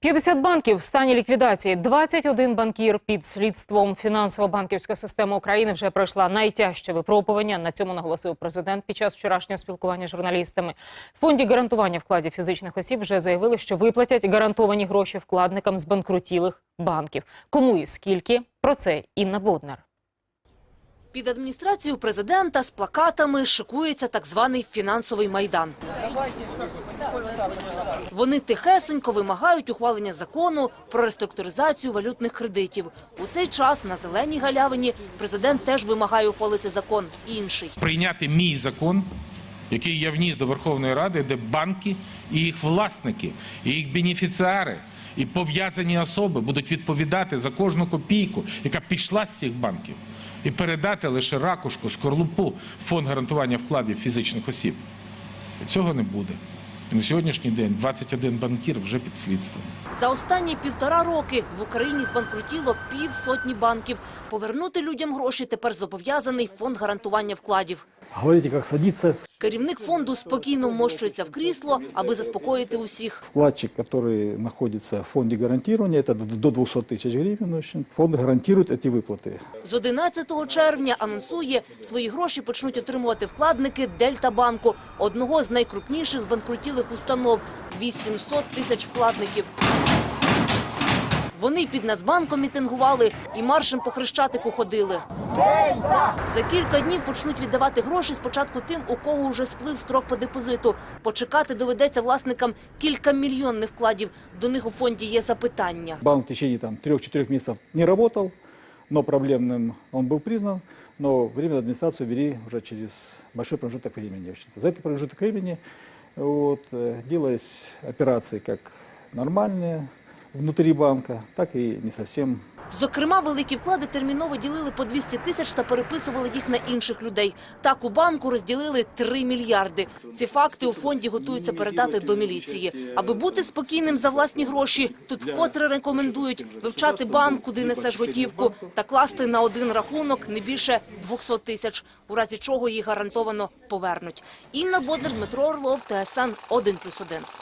50 банків в стані ліквідації. 21 банкір під слідством. Фінансово-банківська система України вже пройшла найтяжче випробування. На цьому наголосив президент під час вчорашнього спілкування з журналістами. В фонді гарантування вкладів фізичних осіб вже заявили, що виплатять гарантовані гроші вкладникам з банкрутілих банків. Кому і скільки? Про це Інна Боднар. Під адміністрацією президента з плакатами шикується так званий фінансовий майдан. Вони тихесенько вимагають ухвалення закону про реструктуризацію валютних кредитів. У цей час на зеленій галявині президент теж вимагає ухвалити закон інший. прийняти мій закон, який я вніс до Верховної Ради, де банки і їх власники, і їх бенефіціари, і пов'язані особи будуть відповідати за кожну копійку, яка пішла з цих банків, і передати лише ракушку, скорлупу фонд гарантування вкладів фізичних осіб. Цього не буде. На сьогоднішній день 21 банкір вже під слідством. За останні півтора роки в Україні збанкрутіло півсотні банків. Повернути людям гроші тепер зобов'язаний фонд гарантування вкладів. Говорите, как садиться. Керівник фонду спокійно вмощується в крісло, аби заспокоїти усіх. Вкладчик, который находится в фонде гарантирования, это до 200 тысяч гривен, в общем, фонд гарантирует эти выплаты. З 11 червня анонсує, свої гроші почнуть отримувати вкладники Дельтабанку, одного з найкрупніших збанкрутілих установ – 800 тисяч вкладників. Вони під Нацбанком мітингували і маршем по Хрещатику ходили. За кілька днів почнуть віддавати гроші спочатку тим, у кого вже сплив строк по депозиту. Почекати доведеться власникам кілька мільйонних вкладів. До них у фонді є запитання. Банк в течение там, 3-4 месяцев не работал, но проблемным он был признан, но временную администрацию ввели уже через большой промежуток времени. в общем-то. За этот промежуток времени вот, э, делались операции как нормальные внутри банка, так и не совсем Зокрема, великі вклади терміново ділили по 200 тисяч та переписували їх на інших людей. Так у банку розділили 3 мільярди. Ці факти у фонді готуються передати до міліції. Аби бути спокійним за власні гроші, тут вкотре рекомендують вивчати банк, куди несеш готівку, та класти на один рахунок не більше 200 тисяч, у разі чого їх гарантовано повернуть. Інна Боднар, Дмитро Орлов, ТСН 1+,1.